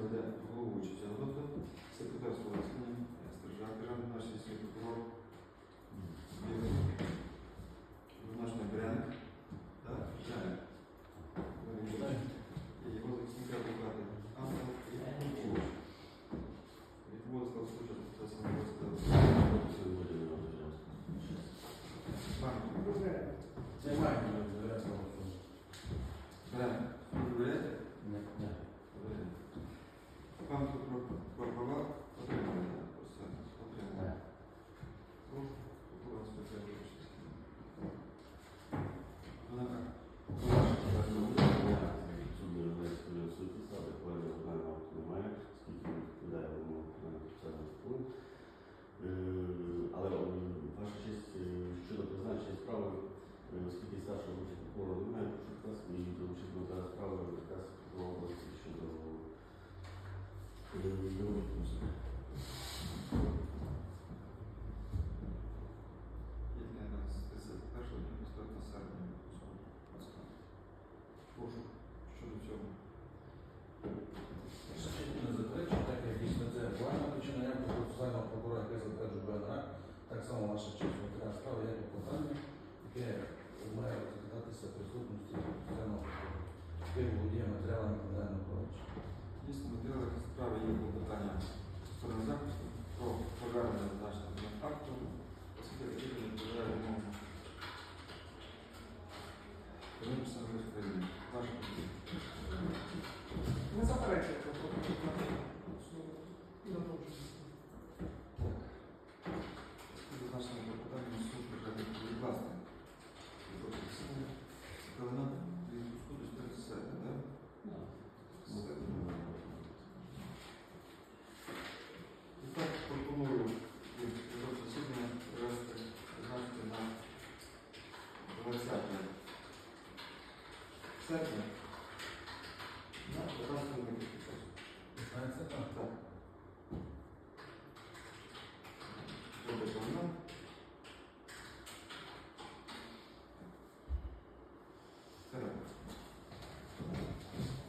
веде головуючий Загота, секретар Словацький, стражак державний наш сільський прокурор, однозначно Брянк, так, Брянк. Його захисника адвокати Антон ну, і Кучуш. Відводи став служити процесом Це Майкл, Брянк. такого немає, якраз мені долучили до справи якраз області щодо. Е, Дійсно, відділили справі є питання сторони захисту про повернення зазначеного контракту, оскільки відділення відповідає вимогам Ваше серпня на 15 минуті. Так.